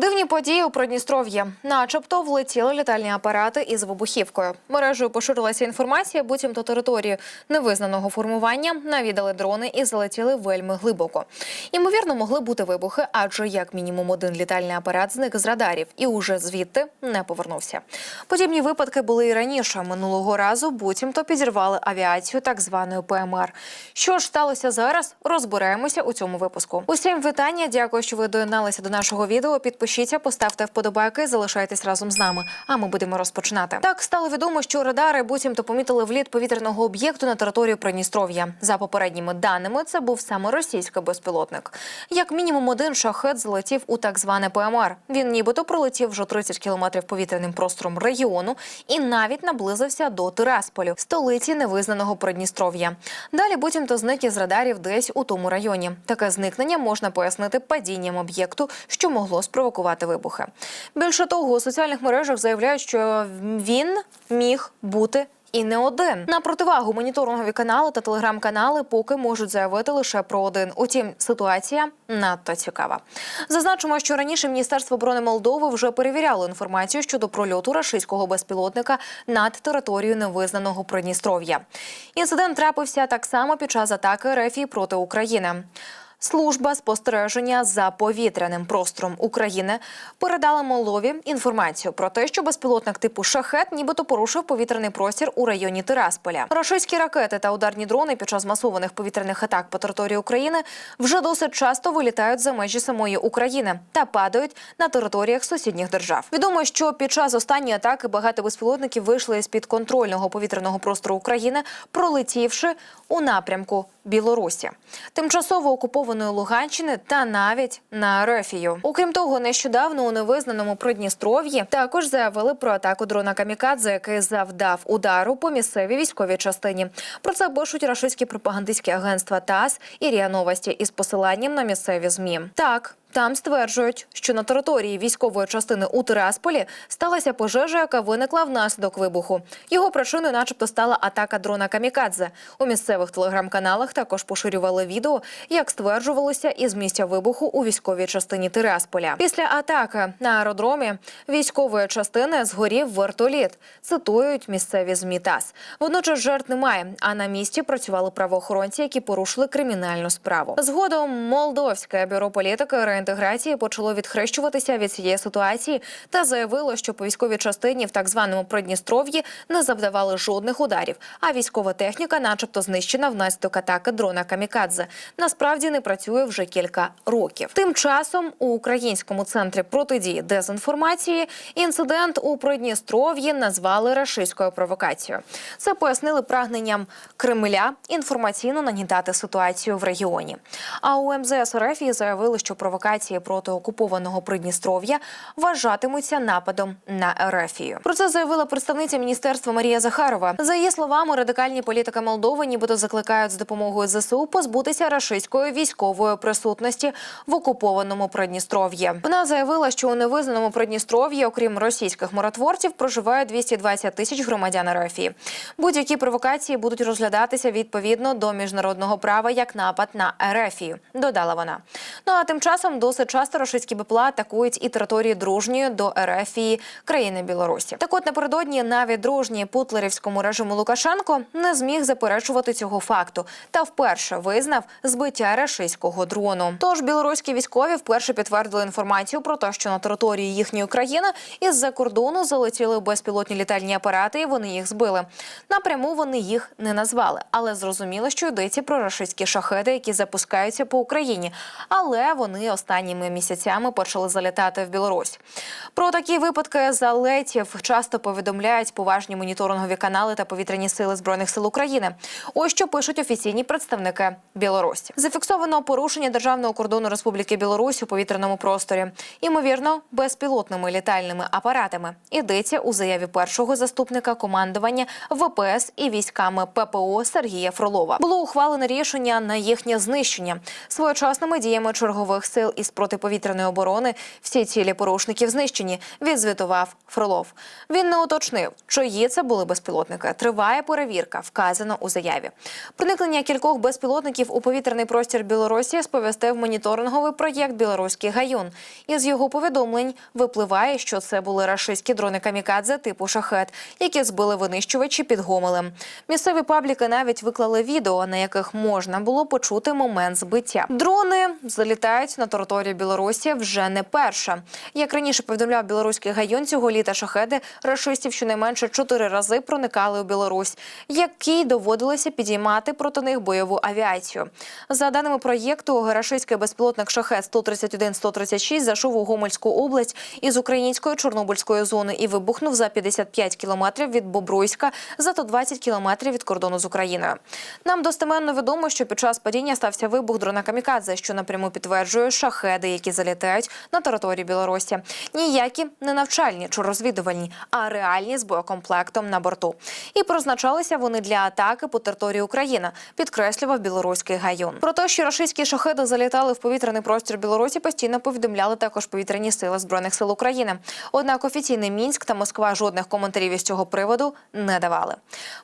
Дивні події у Придністров'ї. Начебто влетіли літальні апарати із вибухівкою. Мережею поширилася інформація, буцімто територію невизнаного формування навідали дрони і залетіли вельми глибоко. Ймовірно, могли бути вибухи, адже як мінімум один літальний апарат зник з радарів і уже звідти не повернувся. Подібні випадки були і раніше. Минулого разу буцімто підірвали авіацію так званої ПМР. Що ж сталося зараз? Розберемося у цьому випуску. Усім вітання. Дякую, що ви доєдналися до нашого відео. Підпишіться, поставте вподобайки, залишайтесь разом з нами. А ми будемо розпочинати. Так стало відомо, що радари буцімто помітили вліт повітряного об'єкту на територію Придністров'я. За попередніми даними, це був саме російський безпілотник. Як мінімум, один шахет залетів у так зване ПМР. Він нібито пролетів вже 30 кілометрів повітряним простором регіону і навіть наблизився до Тирасполю, столиці невизнаного Придністров'я. Далі буцімто зник із радарів десь у тому районі. Таке зникнення можна пояснити падінням об'єкту, що могло спровокувати вибухи. Більше того, у соціальних мережах заявляють, що він міг бути. І не один на противагу моніторингові канали та телеграм-канали поки можуть заявити лише про один. Утім, ситуація надто цікава. Зазначимо, що раніше Міністерство оборони Молдови вже перевіряло інформацію щодо прольоту рашистського безпілотника над територією невизнаного Придністров'я. Інцидент трапився так само під час атаки РФ проти України. Служба спостереження за повітряним простором України передала Молдові інформацію про те, що безпілотник типу шахет нібито порушив повітряний простір у районі Тирасполя. Рашистські ракети та ударні дрони під час масованих повітряних атак по території України вже досить часто вилітають за межі самої України та падають на територіях сусідніх держав. Відомо, що під час останньої атаки багато безпілотників вийшли з під контрольного повітряного простору України, пролетівши у напрямку Білорусі, тимчасово окупованої Луганщини та навіть на Рефію. Окрім того, нещодавно у невизнаному Придністров'ї також заявили про атаку дрона Камікадзе, який завдав удару по місцевій військовій частині. Про це пишуть рашистські пропагандистські агентства ТАСС і РІА Новості із посиланням на місцеві змі. Так. Там стверджують, що на території військової частини у Тирасполі сталася пожежа, яка виникла внаслідок вибуху. Його причиною, начебто, стала атака дрона Камікадзе. У місцевих телеграм-каналах також поширювали відео, як стверджувалося із місця вибуху у військовій частині Тирасполя. Після атаки на аеродромі військової частини згорів вертоліт. Цитують місцеві змі ТАСС. Водночас жертв немає. А на місці працювали правоохоронці, які порушили кримінальну справу. Згодом Молдовське бюро політики інтеграції почало відхрещуватися від цієї ситуації та заявило, що по військовій частині в так званому Придністров'ї не завдавали жодних ударів. А військова техніка, начебто, знищена внаслідок атаки дрона Камікадзе. Насправді не працює вже кілька років. Тим часом у українському центрі протидії дезінформації інцидент у Придністров'ї назвали рашистською провокацією. Це пояснили прагненням Кремля інформаційно нагнітати ситуацію в регіоні. А у МЗС РФ заявили, що провокація провокації проти окупованого Придністров'я вважатимуться нападом на Ерефію. Про це заявила представниця міністерства Марія Захарова. За її словами, радикальні політики Молдови нібито закликають з допомогою ЗСУ позбутися рашистської військової присутності в окупованому Придністров'ї. Вона заявила, що у невизнаному Придністров'ї, окрім російських миротворців, проживає 220 тисяч громадян Ерефії. Будь-які провокації будуть розглядатися відповідно до міжнародного права як напад на Ерефію. Додала вона. Ну а тим часом досить часто російські БПЛА атакують і території дружньої до РФ і країни Білорусі. Так от напередодні навіть дружній путлерівському режиму Лукашенко не зміг заперечувати цього факту та вперше визнав збиття рашистського дрону. Тож білоруські військові вперше підтвердили інформацію про те, що на території їхньої країни із-за кордону залетіли безпілотні літальні апарати, і вони їх збили. Напряму вони їх не назвали, але зрозуміло, що йдеться про рашистські шахеди, які запускаються по Україні. Але вони останніми місяцями почали залітати в Білорусь. Про такі випадки залетів часто повідомляють поважні моніторингові канали та повітряні сили збройних сил України. Ось що пишуть офіційні представники Білорусі. Зафіксовано порушення державного кордону Республіки Білорусь у повітряному просторі, ймовірно, безпілотними літальними апаратами. Йдеться у заяві першого заступника командування ВПС і військами ППО Сергія Фролова. Було ухвалене рішення на їхнє знищення своєчасними діями чергових сил із протиповітряної оборони. Всі цілі порушників знищені. Відзвітував Фролов. Він не уточнив, чиї це були безпілотники. Триває перевірка, вказано у заяві. Проникнення кількох безпілотників у повітряний простір Білорусі сповістив моніторинговий проєкт Білоруський гайон. Із його повідомлень випливає, що це були рашистські дрони камікадзе типу шахет, які збили винищувачі під Гомелем. Місцеві пабліки навіть виклали відео, на яких можна було почути момент збиття. Дрони залітають на територію Білорусі вже не перше. Як раніше повідомляв білоруський гайон, цього літа шахеди рашистів щонайменше чотири рази проникали у Білорусь, якій доводилося підіймати проти них бойову авіацію. За даними проєкту, рашистський безпілотник шахет 131-136 зайшов у Гомельську область із української Чорнобильської зони і вибухнув за 55 кілометрів від Бобруйська, за 120 кілометрів від кордону з Україною. Нам достеменно відомо, що під час падіння стався вибух дрона камікадзе, що напряму підтверджує шахеди, які залітають на територію Білорусі. Ніякі не навчальні чи розвідувальні, а реальні з боєкомплектом на борту. І призначалися вони для атаки по території України, підкреслював білоруський гайон. Про те, що рашистські шахеди залітали в повітряний простір Білорусі, постійно повідомляли також повітряні сили збройних сил України. Однак офіційний мінськ та Москва жодних коментарів із цього приводу не давали.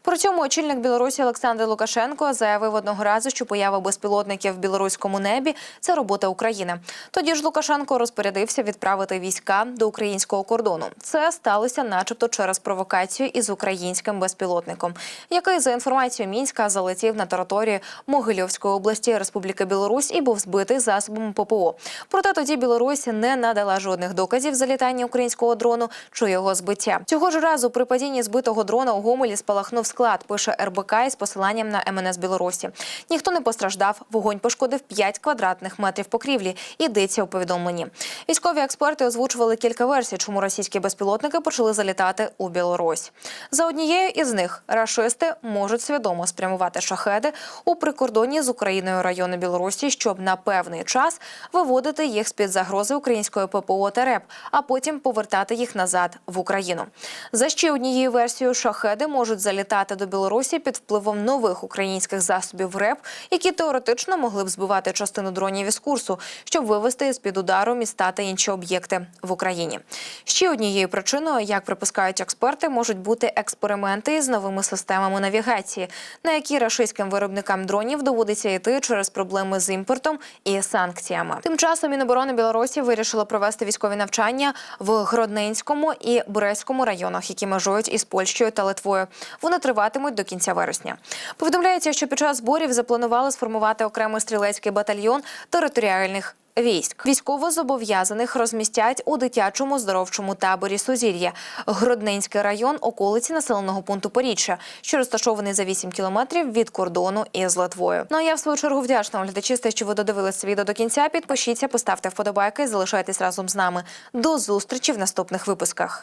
При цьому очільник Білорусі Олександр Лукашенко заявив одного разу, що поява безпілотників в білоруському небі це робота України. Тоді ж Лукашенко розпорядився відправити війська до українського кордону. Це сталося, начебто, через провокацію із українським безпілотником, який за інформацією мінська залетів на територію Могильовської області Республіки Білорусь і був збитий засобами ППО. Проте тоді Білорусь не надала жодних доказів залітання українського дрону чи його збиття. Цього ж разу при падінні збитого дрона у Гомелі спалахнув склад. Пише РБК із посиланням на МНС Білорусі. Ніхто не постраждав. Вогонь пошкодив 5 квадратних метрів покрівлі. Йдеться у повідомленні. Військові експерти озвучували кілька версій, чому російські безпілотники почали залітати у Білорусь. За однією із них рашисти можуть свідомо спрямувати шахеди у прикордонні з Україною райони Білорусі, щоб на певний час виводити їх з під загрози української ППО та РЕП, а потім повертати їх назад в Україну. За ще однією версією, шахеди можуть залітати до Білорусі під впливом нових українських засобів РЕП, які теоретично могли б збивати частину дронів із курсу, щоб вивести з під удару міста та інші об'єкти в Україні. Ще однією причиною, як припускають експерти, можуть бути експерименти з новими системами навігації, на які рашистським виробникам дронів доводиться йти через проблеми з імпортом і санкціями. Тим часом Міноборони Білорусі вирішило провести військові навчання в Гродненському і Брестському районах, які межують із Польщею та Литвою. Вони триватимуть до кінця вересня. Повідомляється, що під час зборів запланували сформувати окремий стрілецький батальйон територіальних. Військ військовозобов'язаних розмістять у дитячому здоровчому таборі Сузір'я, Гродненський район, околиці населеного пункту Поріччя, що розташований за 8 кілометрів від кордону із Латвою. Ну а я в свою чергу вдячна вам, глядачі, за те, що ви додивилися відео до кінця. Підпишіться, поставте вподобайки, залишайтесь разом з нами. До зустрічі в наступних випусках.